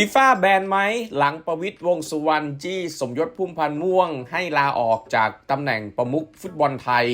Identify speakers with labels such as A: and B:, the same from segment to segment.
A: ฟีฟ่าแบนไหมหลังประวิตรวงสุวรรณจี้สมยศพุ่มพันธ์ม่วง ให้ลาออกจากตำแหน่งประมุขฟุตบอลไทย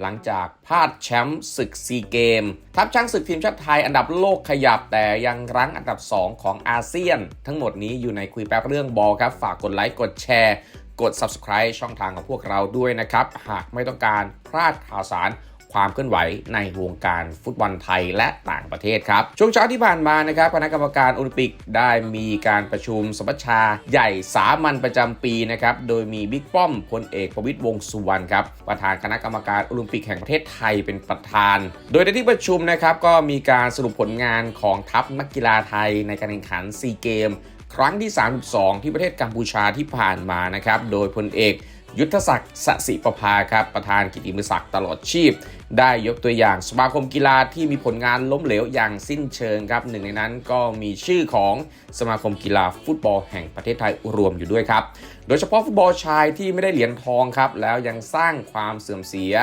A: หลังจากพลาดแชมป์ศึกซีเกม ทัพช้างศึกทีมชาติไทยอันดับโลกขยับแต่ยังรั้งอันดับ 2 ของอาเซียน ทั้งหมดนี้อยู่ในคุยแป๊บเรื่องบอลครับ ฝากกดไลค์กดแชร์ กด subscribe ช่องทางของพวกเราด้วยนะครับ หากไม่ต้องการพลาดข่าวสาร ความเคลื่อนไหวในวงการฟุตบอลไทยและต่างประเทศครับ ช่วงเช้าที่ผ่านมานะครับคณะกรรมการโอลิมปิกได้มีการประชุมสมัชชา ใหญ่สามัญประจำปีนะครับโดยมีบิ๊กป้อมพลเอกประวิตรวงสุวรรณครับประธานคณะกรรมการโอลิมปิกแห่งประเทศไทยเป็นประธาน โดยในที่ประชุมนะครับก็มีการสรุปผลงานของทัพนักกีฬาไทยในการแข่งขันซีเกม ครั้งที่ 32 ที่ประเทศกัมพูชาที่ผ่านมานะครับโดยพลเอก ยุทธศักดิ์สสิประภาครับประธานกิตติมศักดิ์ตลอดชีพ ได้ยกตัวอย่างสมาคมกีฬาที่มีผลงานล้มเหลวอย่างสิ้นเชิงครับหนึ่งในนั้นก็มีชื่อของสมาคมกีฬาฟุตบอลแห่งประเทศไทยรวมอยู่ด้วยครับ โดยเฉพาะฟุตบอลชายที่ไม่ได้เหรียญทองครับแล้วยังสร้างความเสื่อมเสีย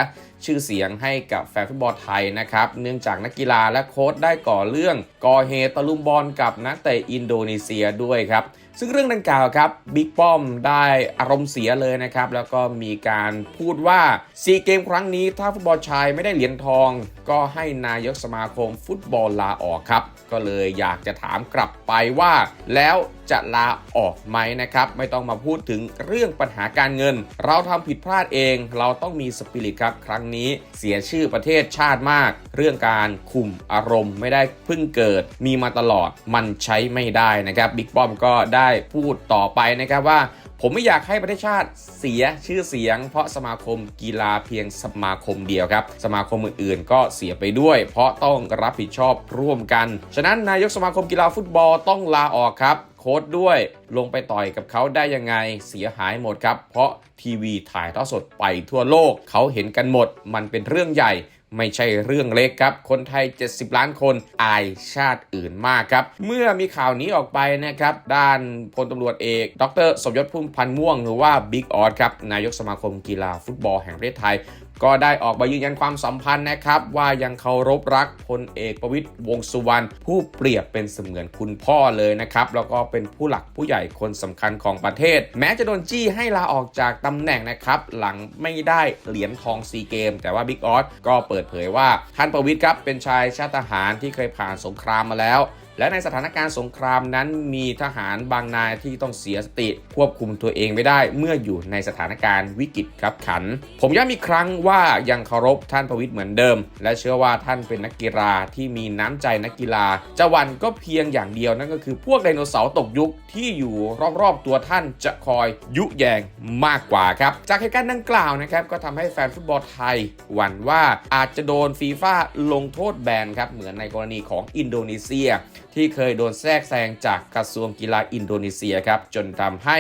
A: ชื่อเสียงให้กับแฟนฟุตบอลไทยนะครับ เนื่องจากนักกีฬาและโค้ชได้ก่อเรื่องก่อเหตุตะลุมบอลกับนักเตะอินโดนีเซียด้วยครับ ซึ่งเรื่องดังกล่าวครับบิ๊กป้อมได้อารมณ์เสียเลยนะครับ แล้วก็มีการพูดว่าซีเกมครั้งนี้ถ้าฟุตบอลชายไม่ได้เหรียญทอง ก็ให้นายกสมาคมฟุตบอลลาออกครับ ก็เลยอยากจะถามกลับไปว่าแล้วจะลาออกไหมนะครับ ไม่ต้องมาพูดถึงเรื่องปัญหาการเงิน เราทำผิดพลาดเอง เราต้องมีสปิริตครับ ครั้งนี้เสียชื่อประเทศชาติมาก เรื่องการคุมอารมณ์ไม่ได้เพิ่งเกิด มีมาตลอดมันใช้ไม่ได้นะครับบิ๊กป้อมก็ได้พูดต่อไปนะครับว่า ผมไม่อยากให้ประเทศชาติเสียชื่อเสียง เพราะสมาคมกีฬาเพียงสมาคมเดียวครับ สมาคมอื่นๆ ก็เสียไปด้วย เพราะต้องรับผิดชอบร่วมกัน ฉะนั้นนายกสมาคมกีฬาฟุตบอลต้องลาออกครับโค้ดด้วยลงไปต่อยกับเขาได้ยังไงเสียหายหมดครับ เพราะทีวีถ่ายทอดสดไปทั่วโลกเขาเห็นกันหมด มันเป็นเรื่องใหญ่ ไม่ใช่เรื่องเล็กครับ คนไทย 70 ล้านคนอายชาติอื่นมากครับ เมื่อมีข่าวนี้ออกไปนะครับ ด้านพลตำรวจเอก ดร สมยศพุ่มพันธ์ม่วง หรือว่าบิ๊กออสครับ นายกสมาคมกีฬาฟุตบอลแห่งประเทศไทย ก็ได้ออกมายืนยันความสัมพันธ์นะครับ ว่ายังเคารพรักพลเอกประวิตรวงสุวรรณผู้เปรียบเป็นเสมือนคุณพ่อเลยนะครับ แล้วก็เป็นผู้หลักผู้ใหญ่คนสำคัญของประเทศ แม้จะโดนจี้ให้ลาออกจากตำแหน่งนะครับ หลังไม่ได้เหรียญทองซีเกม แต่ว่าบิ๊กออสก็เปิดเผยว่าท่านประวิตรครับเป็นชายชาติทหารที่เคยผ่านสงครามมาแล้ว และในสถานการณ์สงครามนั้นมีทหารบางนายที่ต้องเสียสติควบคุมตัวเองไม่ได้เมื่ออยู่ในสถานการณ์วิกฤตครับขัน ผมย้ำอีกครั้งว่ายังเคารพท่านประวิตรเหมือนเดิม และเชื่อว่าท่านเป็นนักกีฬาที่มีน้ำใจนักกีฬาจะวันก็เพียงอย่างเดียวนั่นก็คือพวกไดโนเสาร์ตกยุคที่อยู่รอบๆตัวท่านจะคอยยุแยงมากกว่าครับ จากเหตุการณ์ดังกล่าวนะครับก็ทำให้แฟนฟุตบอลไทยหวั่นว่าอาจจะโดนฟีฟ่าลงโทษแบนครับเหมือนในกรณีของอินโดนีเซีย ที่เคยโดนแทรกแซงจากกระทรวงกีฬาอินโดนีเซียครับจนทำให้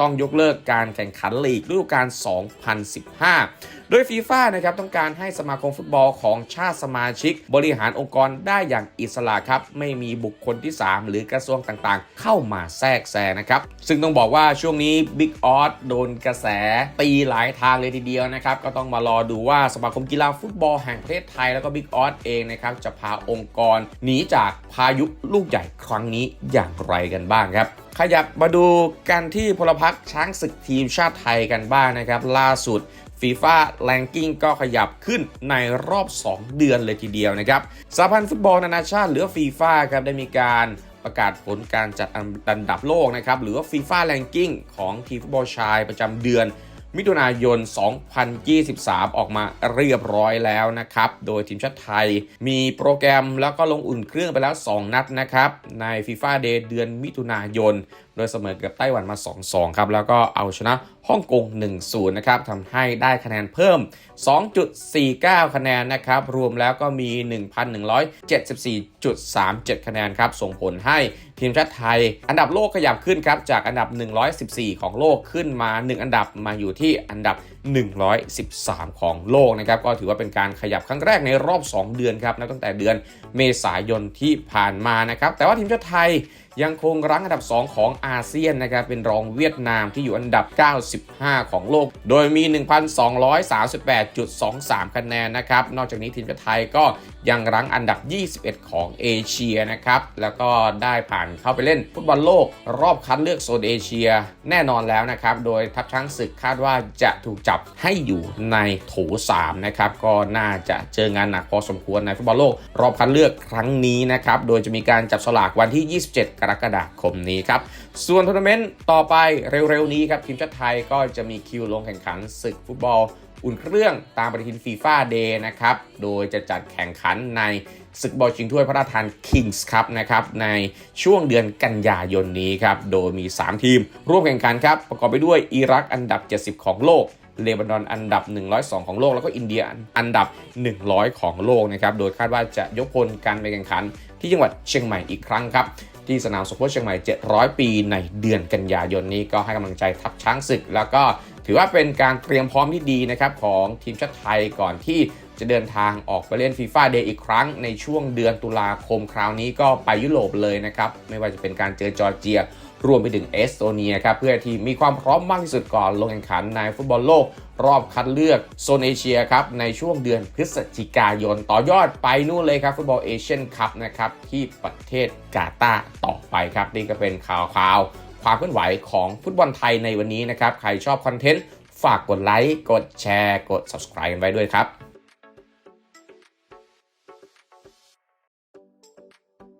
A: ต้องยกเลิกการแข่งขันลีกฤดูกาล 2015 โดยฟีฟ่านะครับต้องการให้สมาคมฟุตบอลของชาติสมาชิก บริหารองค์กรได้อย่างอิสระครับ ไม่มีบุคคลที่ 3 หรือกระทรวงต่างๆ เข้ามาแทรกแซงนะครับ ซึ่งต้องบอกว่าช่วงนี้บิ๊กออสโดนกระแสตีหลายทางเลยทีเดียวนะครับ ก็ต้องมารอดูว่าสมาคมกีฬาฟุตบอลแห่งประเทศไทยแล้วก็บิ๊กออสเองนะครับจะพาองค์กรหนีจากพายุลูกใหญ่ครั้งนี้อย่างไรกันบ้างครับ ขยับมาดูกันที่พลพรรคช้างศึกทีมชาติไทยกันบ้างนะครับ ล่าสุดฟีฟ่าแลงกิ้งก็ขยับขึ้นในรอบ 2 เดือนเลยทีเดียวนะครับสหพันธ์ฟุตบอลนานาชาติหรือฟีฟ่าครับได้มีการประกาศผลการจัดอันดับโลกนะครับหรือว่าฟีฟ่าแลงกิ้งของทีมฟุตบอลชายประจำเดือน มิถุนายน 2023 ออกมาเรียบร้อยแล้วนะครับ โดยทีมชาติไทยมีโปรแกรมแล้วก็ลงอุ่นเครื่องไปแล้ว 2 นัดนะครับ ใน FIFA Day เดือนมิถุนายน โดยเสมอกับไต้หวันมา 2-2 ครับ แล้วก็เอาชนะฮ่องกง 1-0 นะครับทำให้ได้คะแนนเพิ่ม 2.49 คะแนนนะครับ รวมแล้วก็มี 1,174.37 คะแนนครับ ส่งผลให้ทีมชาติไทย อันดับโลกขยับขึ้นครับ จากอันดับ 114 ของโลกขึ้นมา 1 อันดับมาอยู่ที่อันดับ 113 ของโลกนะครับ ก็ถือว่าเป็นการขยับครั้งแรกในรอบ 2 เดือนครับนับตั้งแต่เดือนเมษายนที่ผ่านมานะครับ แต่ว่าทีมชาติไทย ยังคงรั้งอันดับ 2 ของอาเซียนนะครับเป็นรองเวียดนามที่อยู่อันดับ 95 ของโลก โดยมี 1,238.23 คะแนนนะครับ นอกจากนี้ทีมชาติไทยก็ ยังรั้งอันดับ 21 ของเอเชียนะครับ แล้วก็ได้ผ่านเข้าไปเล่นฟุตบอลโลกรอบคัดเลือกโซนเอเชียแน่นอนแล้วนะครับ โดยทัพช้างศึกคาดว่าจะถูกจับให้อยู่ในโถ3นะครับ ก็น่าจะเจองานหนักพอสมควรในฟุตบอลโลกรอบคัดเลือกครั้งนี้นะครับ โดยจะมีการจับสลากวันที่ 27 กรกฎาคมนี้ครับ ส่วนทัวร์นาเมนต์ต่อไปเร็วๆนี้ครับทีมชาติไทยก็จะมีคิวลงแข่งขันศึกฟุตบอล อุ่นเครื่องตามปฏิทินฟีฟ่าเดย์นะครับ โดยจะจัดแข่งขันในศึกบอลชิงถ้วยพระราชทาน Kings Cup นะครับในช่วงเดือนกันยายนนี้ครับ โดยมี 3 ทีม ร่วมแข่งขันครับ ประกอบไปด้วยอิรักอันดับ 70 ของโลกเลบานอนอันดับ 102 ของโลก แล้วก็อินเดียอันดับ 100 ของโลกนะครับ โดยคาดว่าจะยกพลการไปแข่งขัน ที่จังหวัดเชียงใหม่อีกครั้งครับ ที่สนามสมโพธิเชียงใหม่ 700 ปีในเดือนกันยายนนี้ก็ให้กำลังใจทัพช้างศึก แล้วก็ ถือว่าเป็นการเตรียมพร้อมที่ดีนะครับของทีมชาติไทยก่อนที่จะเดินทางออกไปเล่นฟีฟ่าเดย์อีกครั้งในช่วงเดือนตุลาคมคราวนี้ก็ไปยุโรปเลยนะครับ ไม่ว่าจะเป็นการเจอจอร์เจีย รวมไปถึงเอสโตเนียครับ เพื่อที่มีความพร้อมมากที่สุดก่อนลงแข่งขันในฟุตบอลโลก รอบคัดเลือกโซนเอเชียครับ ในช่วงเดือนพฤศจิกายน ต่อยอดไปนู่นเลยครับ ฟุตบอลเอเชียนคัพนะครับ ที่ประเทศกาตาร์ต่อไปครับ นี่ก็เป็นข่าวข่าว ความเคลื่อนไหวของฟุตบอลไทยในวันนี้นะครับ ใครชอบคอนเทนต์ ฝากกดไลค์ กดแชร์ กด subscribe กันไว้ด้วยครับ